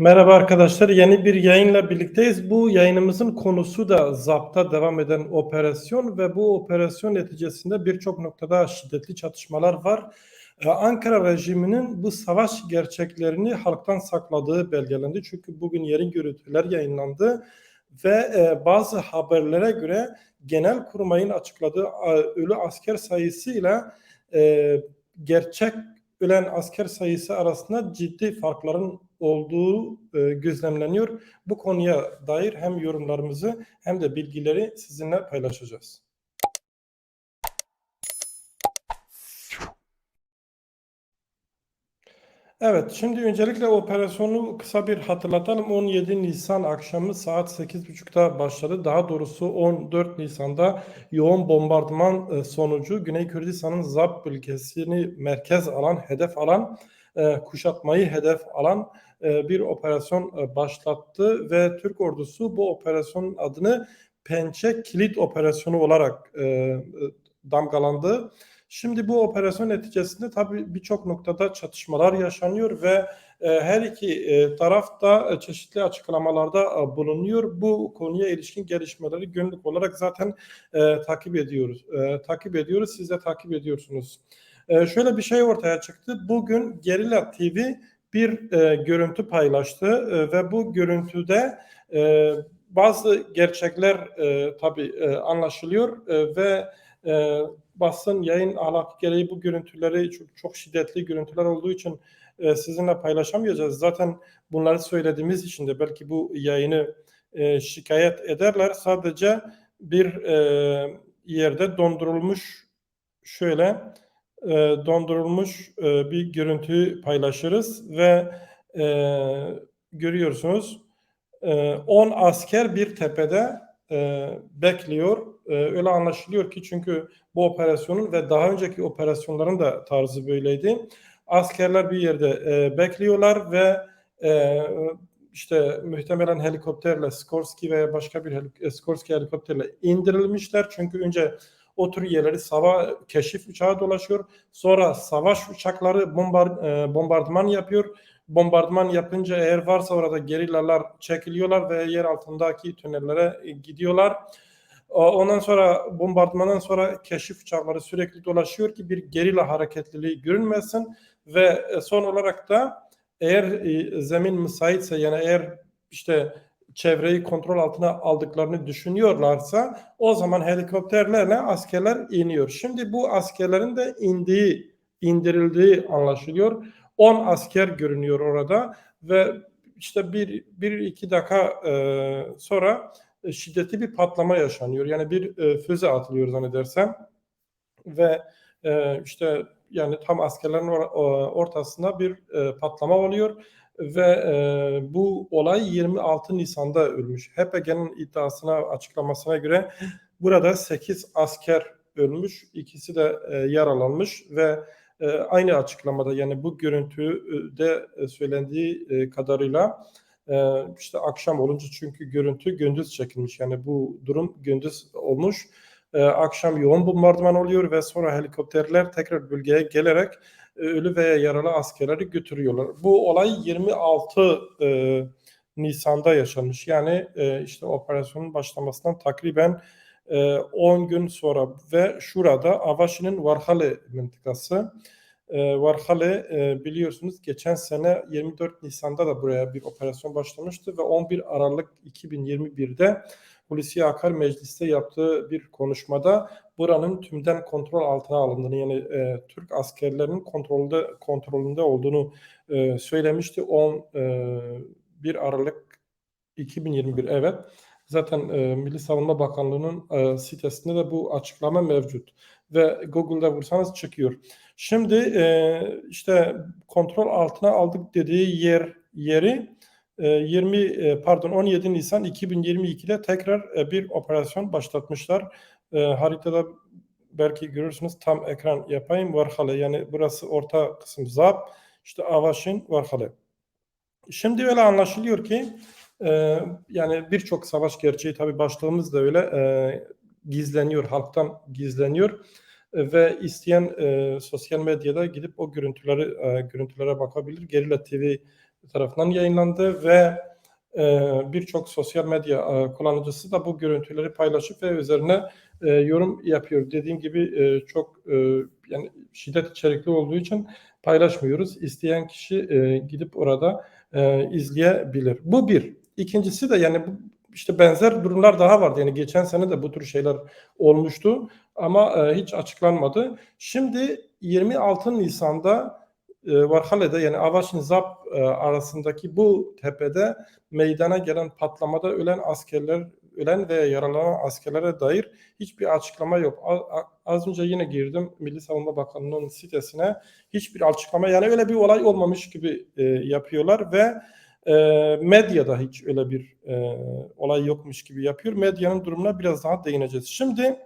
Merhaba arkadaşlar, yeni bir yayınla birlikteyiz. Bu yayınımızın konusu da zapta devam eden operasyon ve bu operasyon neticesinde birçok noktada şiddetli çatışmalar var. Ee, Ankara rejiminin bu savaş gerçeklerini halktan sakladığı belgelendi. Çünkü bugün yeni görüntüler yayınlandı ve e, bazı haberlere göre Genelkurmay'ın açıkladığı e, ölü asker sayısıyla e, gerçek ölen asker sayısı arasında ciddi farkların olduğu e, gözlemleniyor. Bu konuya dair hem yorumlarımızı hem de bilgileri sizinle paylaşacağız. Evet, şimdi öncelikle operasyonu kısa bir hatırlatalım. 17 Nisan akşamı saat 8.30'da başladı. Daha doğrusu 14 Nisan'da yoğun bombardıman e, sonucu Güney Kürdistan'ın Zap bölgesini merkez alan, hedef alan, e, kuşatmayı hedef alan e, bir operasyon başlattı ve Türk ordusu bu operasyonun adını Pençe Kilit Operasyonu olarak damgalandı. Şimdi bu operasyon neticesinde tabii birçok noktada çatışmalar yaşanıyor ve e, her iki e, taraf da e, çeşitli açıklamalarda bulunuyor. Bu konuya ilişkin gelişmeleri günlük olarak zaten takip ediyoruz. Takip ediyoruz, siz de takip ediyorsunuz. Şöyle bir şey ortaya çıktı. Bugün Gerilla TV bir görüntü paylaştı ve bu görüntüde bazı gerçekler e, tabii anlaşılıyor ve e, basın yayın ahlakı gereği bu görüntüleri çok, çok şiddetli görüntüler olduğu için e, sizinle paylaşamayacağız. Zaten bunları söylediğimiz için de belki bu yayını e, şikayet ederler. Sadece bir e, yerde dondurulmuş şöyle e, dondurulmuş e, bir görüntüyü paylaşırız ve e, görüyorsunuz 10 e, asker bir tepede e, bekliyor. E, öyle anlaşılıyor ki çünkü bu operasyonun ve daha önceki operasyonların da tarzı böyleydi. Askerler bir yerde e, bekliyorlar ve işte muhtemelen helikopterle Skorsky veya başka bir helik Skorsky helikopterle indirilmişler. Çünkü önce o tür yerleri sava keşif uçağı dolaşıyor. Sonra savaş uçakları bombar, e, bombardıman yapıyor. Bombardıman yapınca eğer varsa orada gerillalar çekiliyorlar ve yer altındaki tünellere gidiyorlar. Ondan sonra bombardımandan sonra keşif uçakları sürekli dolaşıyor ki bir gerilla hareketliliği görünmesin ve e, son olarak da eğer e, zemin müsaitse yani eğer işte çevreyi kontrol altına aldıklarını düşünüyorlarsa o zaman helikopterlerle askerler iniyor. Şimdi bu askerlerin de indiği, indirildiği anlaşılıyor. 10 asker görünüyor orada ve işte bir, bir iki dakika e, sonra e, şiddetli bir patlama yaşanıyor. Yani bir e, füze atılıyor zannedersem ve e, işte yani tam askerlerin or, ortasında bir e, patlama oluyor ve e, bu olay 26 Nisan'da ölmüş. HPG'nin iddiasına açıklamasına göre burada 8 asker ölmüş, ikisi de e, yaralanmış ve e, aynı açıklamada yani bu görüntüde e, söylendiği e, kadarıyla e, işte akşam olunca çünkü görüntü gündüz çekilmiş yani bu durum gündüz olmuş. E, akşam yoğun bombardıman oluyor ve sonra helikopterler tekrar bölgeye gelerek e, ölü veya yaralı askerleri götürüyorlar. Bu olay 26 e, Nisan'da yaşanmış. Yani e, işte operasyonun başlamasından takriben e, 10 gün sonra ve şurada Avaşi'nin Varhale mıntıkası. E, Varhale e, biliyorsunuz geçen sene 24 Nisan'da da buraya bir operasyon başlamıştı ve 11 Aralık 2021'de Hulusi Akar mecliste yaptığı bir konuşmada buranın tümden kontrol altına alındığını yani e, Türk askerlerinin kontrolünde kontrolünde olduğunu e, söylemişti. 10 e, 1 Aralık 2021 evet. Zaten e, Milli Savunma Bakanlığı'nın e, sitesinde de bu açıklama mevcut ve Google'da vursanız çıkıyor. Şimdi e, işte kontrol altına aldık dediği yer yeri 20 e, e, pardon 17 Nisan 2022'de tekrar e, bir operasyon başlatmışlar. Haritada belki görürsünüz tam ekran yapayım Varhale yani burası orta kısım Zap işte Avaşin Varhale. Şimdi öyle anlaşılıyor ki yani birçok savaş gerçeği tabi başlığımız da öyle gizleniyor halktan gizleniyor ve isteyen sosyal medyada gidip o görüntüleri görüntülere bakabilir. Gerilla TV tarafından yayınlandı ve e, birçok sosyal medya e, kullanıcısı da bu görüntüleri paylaşıp ve üzerine e, yorum yapıyor. Dediğim gibi e, çok e, yani şiddet içerikli olduğu için paylaşmıyoruz. İsteyen kişi e, gidip orada e, izleyebilir. Bu bir. İkincisi de yani bu, işte benzer durumlar daha vardı. Yani geçen sene de bu tür şeyler olmuştu ama e, hiç açıklanmadı. Şimdi 26 Nisan'da Varhale'de yani Avaşin Zap e, arasındaki bu tepede meydana gelen patlamada ölen askerler ölen veya yaralanan askerlere dair hiçbir açıklama yok. Az önce yine girdim Milli Savunma Bakanlığı'nın sitesine. Hiçbir açıklama yani öyle bir olay olmamış gibi e, yapıyorlar ve e, medyada hiç öyle bir e, olay yokmuş gibi yapıyor. Medyanın durumuna biraz daha değineceğiz. Şimdi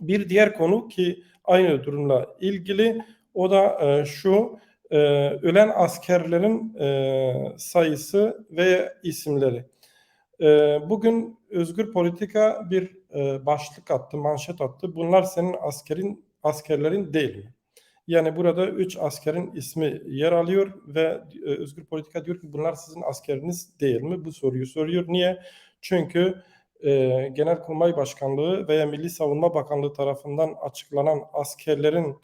bir diğer konu ki aynı durumla ilgili o da e, şu e, ölen askerlerin e, sayısı ve isimleri. E, bugün Özgür Politika bir e, başlık attı, manşet attı. Bunlar senin askerin askerlerin değil mi? Yani burada üç askerin ismi yer alıyor ve e, Özgür Politika diyor ki bunlar sizin askeriniz değil mi? Bu soruyu soruyor. Niye? Çünkü e, Genelkurmay Başkanlığı veya Milli Savunma Bakanlığı tarafından açıklanan askerlerin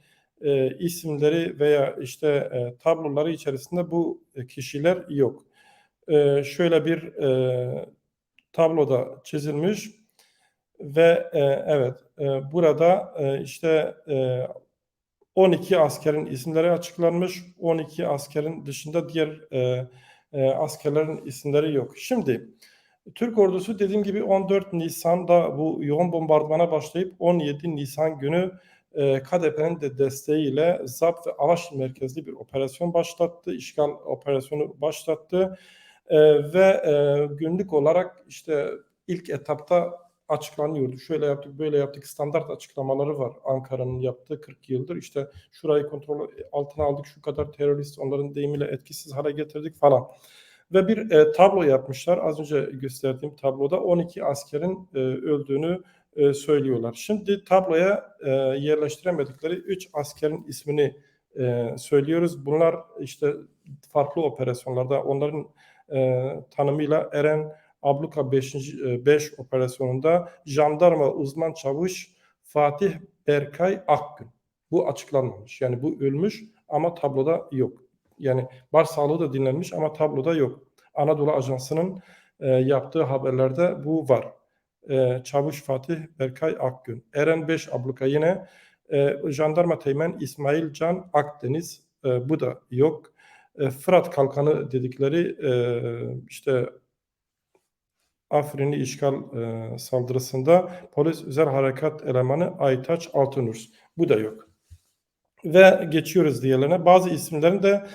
e, isimleri veya işte e, tabloları içerisinde bu kişiler yok. E, şöyle bir e, tabloda çizilmiş ve e, evet e, burada e, işte e, 12 askerin isimleri açıklanmış. 12 askerin dışında diğer e, e, askerlerin isimleri yok. Şimdi Türk ordusu dediğim gibi 14 Nisan'da bu yoğun bombardımana başlayıp 17 Nisan günü e, KDP'nin de desteğiyle ZAP ve Avaş merkezli bir operasyon başlattı. işgal operasyonu başlattı. E, ve e, günlük olarak işte ilk etapta açıklanıyordu. Şöyle yaptık, böyle yaptık. Standart açıklamaları var Ankara'nın yaptığı 40 yıldır. İşte şurayı kontrol altına aldık, şu kadar terörist onların deyimiyle etkisiz hale getirdik falan. Ve bir e, tablo yapmışlar. Az önce gösterdiğim tabloda 12 askerin e, öldüğünü e, söylüyorlar. Şimdi tabloya e, yerleştiremedikleri 3 askerin ismini e, söylüyoruz. Bunlar işte farklı operasyonlarda onların e, tanımıyla Eren Abluka 5. 5 operasyonunda jandarma uzman çavuş Fatih Berkay Akgün. Bu açıklanmamış. Yani bu ölmüş ama tabloda yok. Yani başsağlığı da dinlenmiş ama tabloda yok. Anadolu Ajansı'nın e, yaptığı haberlerde bu var. E, Çavuş Fatih Berkay Akgün. Eren 5 abluka yine e, Jandarma Teğmen İsmail Can Akdeniz. E, bu da yok. Fırat Kalkanı dedikleri e, işte Afrin'i işgal e, saldırısında polis özel harekat elemanı Aytaç Altınurs. Bu da yok. Ve geçiyoruz diğerlerine. Bazı isimlerin de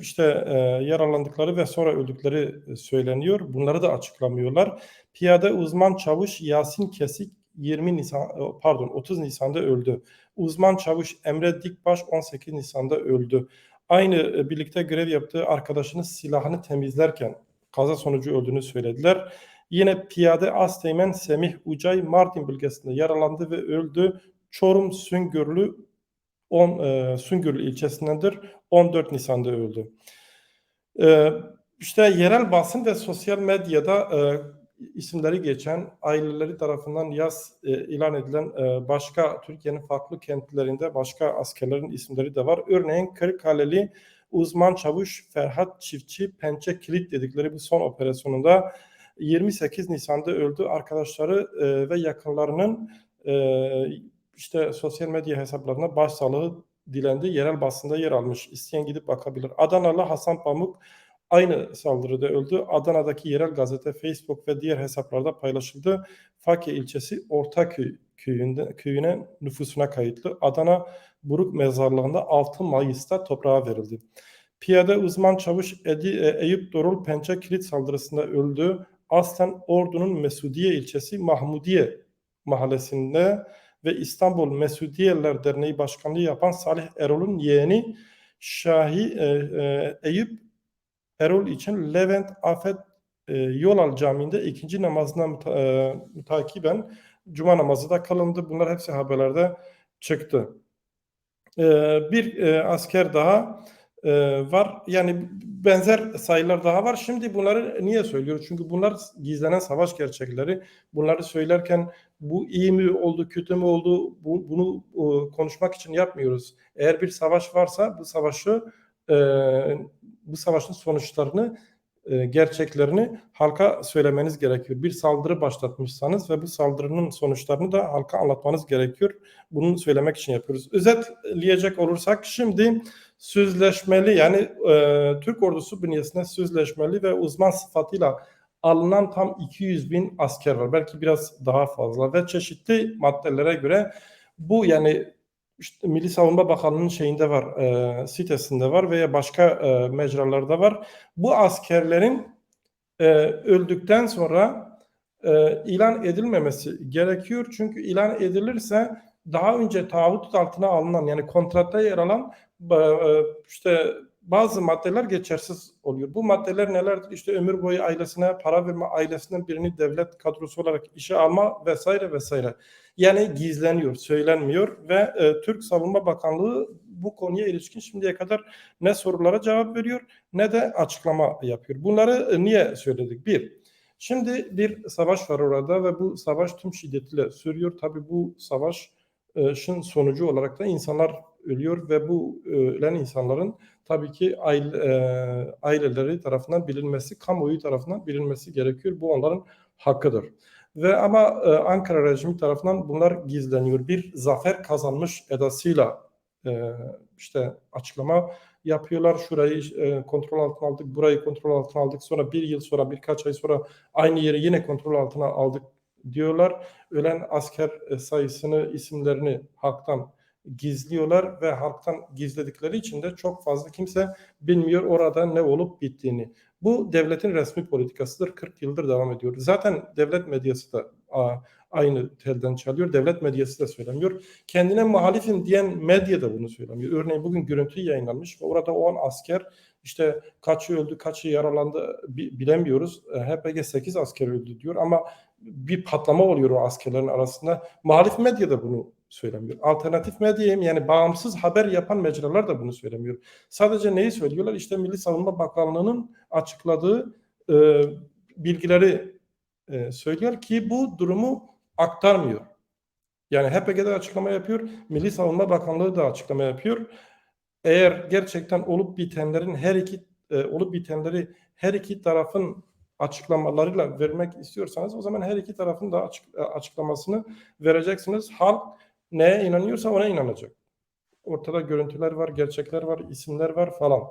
işte e, yaralandıkları ve sonra öldükleri söyleniyor. Bunları da açıklamıyorlar. Piyade uzman çavuş Yasin Kesik 20 Nisan e, pardon 30 Nisan'da öldü. Uzman çavuş Emre Dikbaş 18 Nisan'da öldü. Aynı e, birlikte görev yaptığı arkadaşının silahını temizlerken kaza sonucu öldüğünü söylediler. Yine piyade Asteğmen Semih Ucay Mardin bölgesinde yaralandı ve öldü. Çorum Süngürlü 10 e, Süngürlü ilçesindendir. 14 Nisan'da öldü. E, işte yerel basın ve sosyal medyada e, isimleri geçen, aileleri tarafından yaz e, ilan edilen e, başka Türkiye'nin farklı kentlerinde başka askerlerin isimleri de var. Örneğin Kırıkhaleli uzman çavuş Ferhat Çiftçi Pençe Kilit dedikleri bir son operasyonunda 28 Nisan'da öldü. Arkadaşları e, ve yakınlarının e, işte sosyal medya hesaplarına başsağlığı dilendi. Yerel basında yer almış. İsteyen gidip bakabilir. Adanalı Hasan Pamuk aynı saldırıda öldü. Adana'daki yerel gazete, Facebook ve diğer hesaplarda paylaşıldı. Fakir ilçesi Ortaköy köyünde, köyüne nüfusuna kayıtlı. Adana Buruk mezarlığında 6 Mayıs'ta toprağa verildi. Piyade uzman çavuş Edi, e, Eyüp Dorul Pençe kilit saldırısında öldü. Aslen Ordu'nun Mesudiye ilçesi Mahmudiye mahallesinde ve İstanbul Mesudiyeler Derneği Başkanlığı yapan Salih Erol'un yeğeni Şahi e, e, Eyüp Erol için Levent Afet e, Yolal Camii'nde ikinci namazına e, mütakiben Cuma namazı da kalındı. Bunlar hepsi haberlerde çıktı. Bir asker daha e, var. Yani benzer sayılar daha var. Şimdi bunları niye söylüyoruz? Çünkü bunlar gizlenen savaş gerçekleri. Bunları söylerken bu iyi mi oldu, kötü mü oldu bu, bunu e, konuşmak için yapmıyoruz. Eğer bir savaş varsa bu savaşı e, bu savaşın sonuçlarını e, gerçeklerini halka söylemeniz gerekiyor. Bir saldırı başlatmışsanız ve bu saldırının sonuçlarını da halka anlatmanız gerekiyor. Bunu söylemek için yapıyoruz. Özetleyecek olursak şimdi sözleşmeli yani e, Türk ordusu bünyesinde sözleşmeli ve uzman sıfatıyla alınan tam 200 bin asker var. Belki biraz daha fazla ve çeşitli maddelere göre bu yani işte Milli Savunma Bakanlığı'nın şeyinde var, e, sitesinde var veya başka e, mecralarda var. Bu askerlerin e, öldükten sonra e, ilan edilmemesi gerekiyor. Çünkü ilan edilirse daha önce taahhüt altına alınan yani kontratta yer alan e, işte bazı maddeler geçersiz oluyor. Bu maddeler nelerdir? İşte ömür boyu ailesine para verme, ailesinden birini devlet kadrosu olarak işe alma vesaire vesaire. Yani gizleniyor, söylenmiyor ve e, Türk Savunma Bakanlığı bu konuya ilişkin şimdiye kadar ne sorulara cevap veriyor ne de açıklama yapıyor. Bunları e, niye söyledik? Bir, şimdi bir savaş var orada ve bu savaş tüm şiddetiyle sürüyor. Tabii bu savaşın sonucu olarak da insanlar ölüyor ve bu e, ölen insanların tabii ki aile, e, aileleri tarafından bilinmesi, kamuoyu tarafından bilinmesi gerekiyor. Bu onların hakkıdır. Ve ama e, Ankara rejimi tarafından bunlar gizleniyor. Bir zafer kazanmış edasıyla e, işte açıklama yapıyorlar. Şurayı e, kontrol altına aldık, burayı kontrol altına aldık. Sonra bir yıl sonra, birkaç ay sonra aynı yeri yine kontrol altına aldık diyorlar. Ölen asker e, sayısını, isimlerini halktan gizliyorlar ve halktan gizledikleri için de çok fazla kimse bilmiyor orada ne olup bittiğini. Bu devletin resmi politikasıdır. 40 yıldır devam ediyor. Zaten devlet medyası da aynı telden çalıyor. Devlet medyası da söylemiyor. Kendine muhalifim diyen medya da bunu söylemiyor. Örneğin bugün görüntü yayınlanmış ve orada 10 asker işte kaçı öldü, kaçı yaralandı bilemiyoruz. HPG 8 asker öldü diyor ama bir patlama oluyor o askerlerin arasında. Muhalif medya da bunu söylemiyor. Alternatif medyayım yani bağımsız haber yapan mecralar da bunu söylemiyor. Sadece neyi söylüyorlar? İşte Milli Savunma Bakanlığı'nın açıkladığı e, bilgileri e, söylüyor ki bu durumu aktarmıyor. Yani HPG'de açıklama yapıyor, Milli Savunma Bakanlığı da açıklama yapıyor. Eğer gerçekten olup bitenlerin her iki e, olup bitenleri her iki tarafın açıklamalarıyla vermek istiyorsanız o zaman her iki tarafın da açık, e, açıklamasını vereceksiniz. Halk neye inanıyorsa ona inanacak. Ortada görüntüler var, gerçekler var, isimler var falan.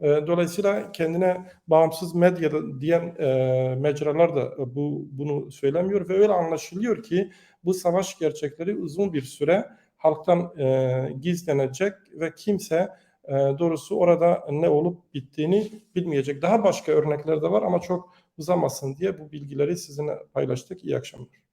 E, dolayısıyla kendine bağımsız medya diyen e, mecralar da bu bunu söylemiyor ve öyle anlaşılıyor ki bu savaş gerçekleri uzun bir süre halktan e, gizlenecek ve kimse e, doğrusu orada ne olup bittiğini bilmeyecek. Daha başka örnekler de var ama çok uzamasın diye bu bilgileri sizinle paylaştık. İyi akşamlar.